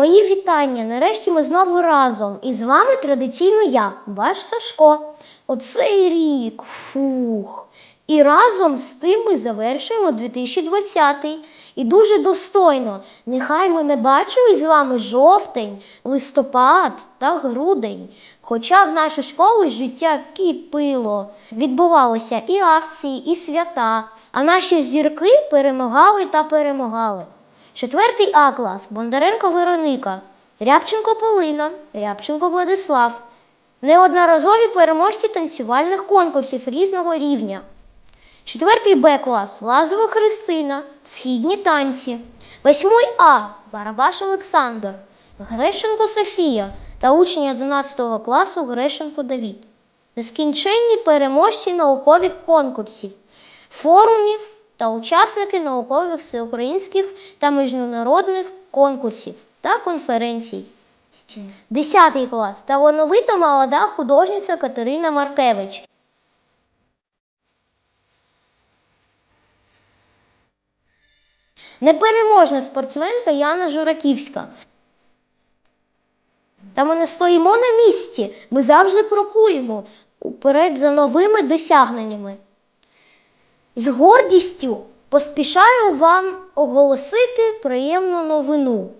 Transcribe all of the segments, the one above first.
Мої вітання. Нарешті ми знову разом. І з вами традиційно я, ваш Сашко. Оцей рік. Фух. І разом з тим ми завершуємо 2020 І дуже достойно. Нехай ми не бачили з вами жовтень, листопад та грудень. Хоча в нашій школі життя кипило, відбувалися і акції, і свята, а наші зірки перемагали та перемагали. Четвертий А клас Бондаренко Вероника, Рябченко Полина, Рябченко Владислав. Неодноразові переможці танцювальних конкурсів різного рівня. Четвертий Б клас Лазова Христина, Східні танці. Восьмий А Барабаш Олександр, Грещенко Софія та учні 11 класу Грещенко Давід. Нескінченні переможці наукових конкурсів, форумів та учасники наукових всеукраїнських та міжнародних конкурсів та конференцій. Десятий клас талановита молода художниця Катерина Маркевич. Непереможна спортсменка Яна Жураківська. Та ми не стоїмо на місці, ми завжди крокуємо уперед за новими досягненнями. З гордістю поспішаю вам оголосити приємну новину.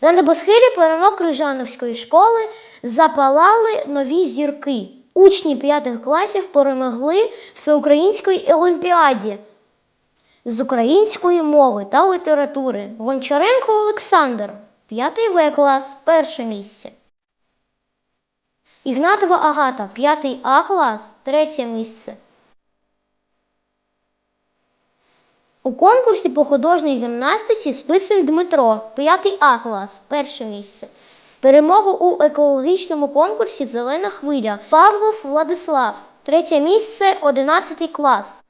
На небосхилі перемог Крижановської школи запалали нові зірки. Учні п'ятих класів перемогли в всеукраїнській олімпіаді з української мови та літератури. Гончаренко Олександр, 5 В клас, перше місце. Ігнатова Агата, 5 А клас, третє місце. У конкурсі по художній гімнастиці Списик Дмитро, 5 А клас, перше місце. Перемогу у екологічному конкурсі Зелена хвиля Павлов Владислав, третє місце, 11 клас.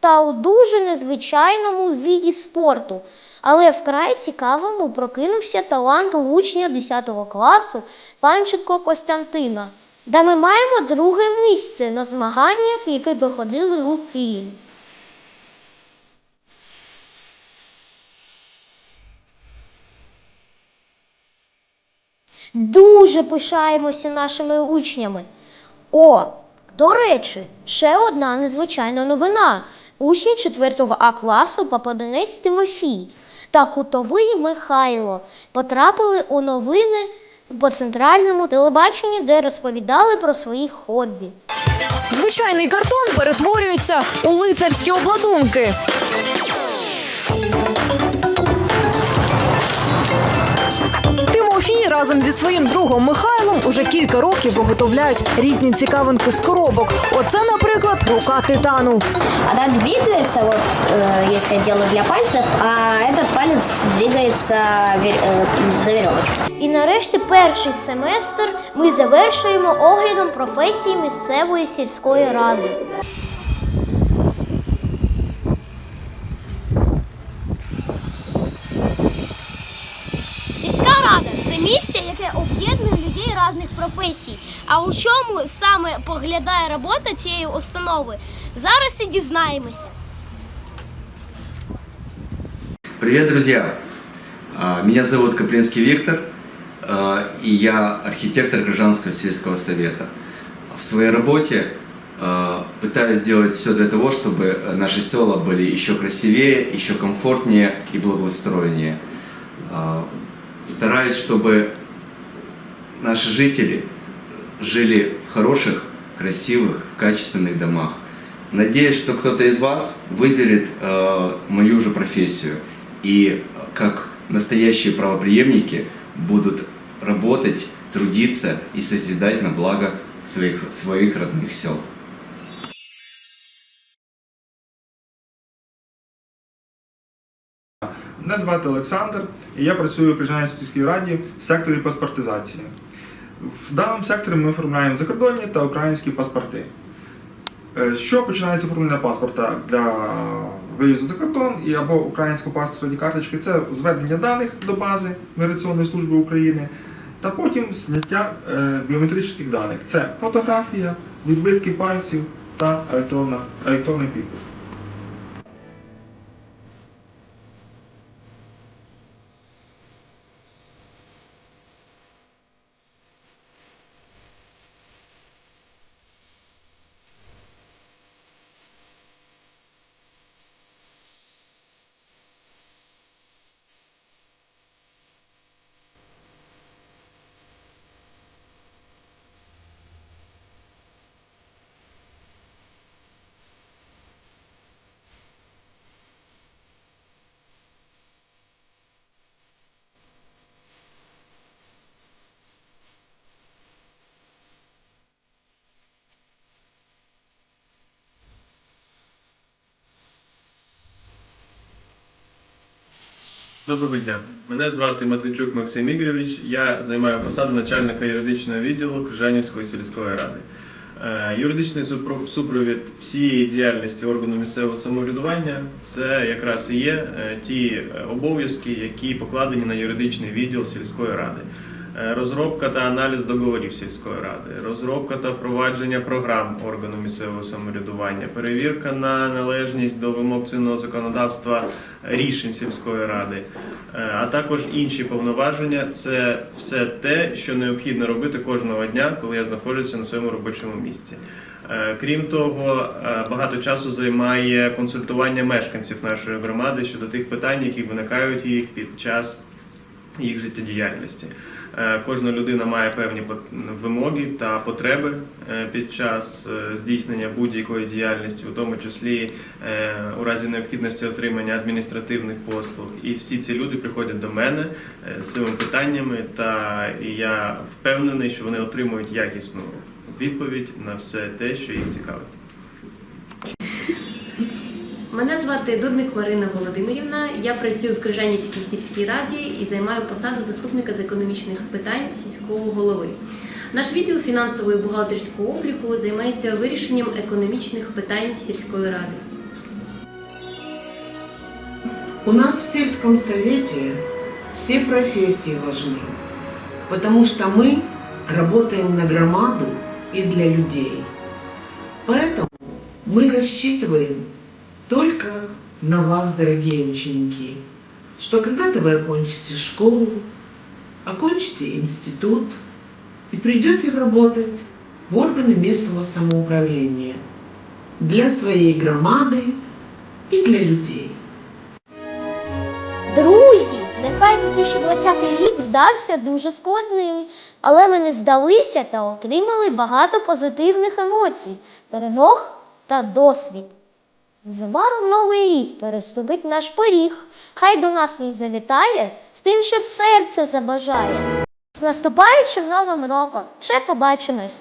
Та у дуже незвичайному виді спорту, але вкрай цікавому прокинувся талант учня 10 класу Панченко Костянтина, де ми маємо друге місце на змаганнях, які проходили у Києві. Дуже пишаємося нашими учнями. О, до речі, ще одна незвичайна новина. Учні 4 А класу Пападенець Тимофій та Кутовий Михайло потрапили у новини по центральному телебаченні, де розповідали про свої хобі. Звичайний картон перетворюється у лицарські обладунки. разом зі своїм другом Михайлом уже кілька років виготовляють різні цікавинки з коробок. Оце, наприклад, рука титану. Она двигается, вот э, есть отделы для пальцев, а этот палец двигается вер- э, за веревочку. І нарешті перший семестр ми завершуємо оглядом професії місцевої сільської ради. різних професій. А у чому саме поглядає робота цієї установи? Зараз і дізнаємося. Привет, друзья! А, Меня зовут Каплинский Виктор, а, и я архитектор Гражданского сельского совета. В своей работе а, пытаюсь сделать все для того, чтобы наши села были еще красивее, еще комфортнее и благоустроеннее. А, Стараюсь, чтобы наши жители жили в хороших, красивых, качественных домах. Надеюсь, что кто-то из вас выберет э, мою же профессию и э, как настоящие правоприемники будут работать, трудиться и созидать на благо своих, своих родных сел. Мене звати Олександр, і я працюю в Крижанській раді в секторі паспортизації. В даному секторі ми оформляємо закордонні та українські паспорти. Е, Що починається оформлення паспорта для виїзду за кордон і або українського паспорту карточки це зведення даних до бази Міграційної служби України та потім зняття е, біометричних даних. Це фотографія, відбитки пальців та електронний підпис. Доброго дня. Мене звати Матвійчук Максим Ігорович. Я займаю посаду начальника юридичного відділу Крижанівської сільської ради. Е, Юридичний супровід всієї діяльності органу місцевого самоврядування це якраз і є е, ті е, обов'язки, які покладені на юридичний відділ сільської ради. Е, Розробка та аналіз договорів сільської ради, розробка та впровадження програм органу місцевого самоврядування, перевірка на належність до вимог чинного законодавства рішень сільської ради, е, а також інші повноваження. Це все те, що необхідно робити кожного дня, коли я знаходжуся на своєму робочому місці. Е, Крім того, багато часу займає консультування мешканців нашої громади щодо тих питань, які виникають їх під час їх життєдіяльності. Е, Кожна людина має певні вимоги та потреби е, під час е, здійснення будь-якої діяльності, у тому числі у разі необхідності отримання адміністративних послуг. І всі ці люди приходять до мене з цими питаннями, та я впевнений, що вони отримують якісну відповідь на все те, що їх цікавить. Мене звати Дудник Марина Володимирівна. Я працюю в Крижанівській сільській раді і займаю посаду заступника з економічних питань сільського голови. Наш відділ фінансового і бухгалтерського обліку займається вирішенням економічних питань сільської ради. У нас в сельском совете все профессии важны, потому что мы работаем на громаду и для людей. Поэтому мы рассчитываем только на вас, дорогие ученики, что когда-то вы окончите школу, окончите институт и придете работать в органы местного самоуправления для своей громады и для людей. Друзі, нехай 2020 рік здався дуже складним, але ми не здалися та отримали багато позитивних емоцій, перемог та досвід. Незабаром новий рік переступить наш поріг. Хай до нас він завітає з тим, що серце забажає. З наступаючим новим роком! Ще побачимось!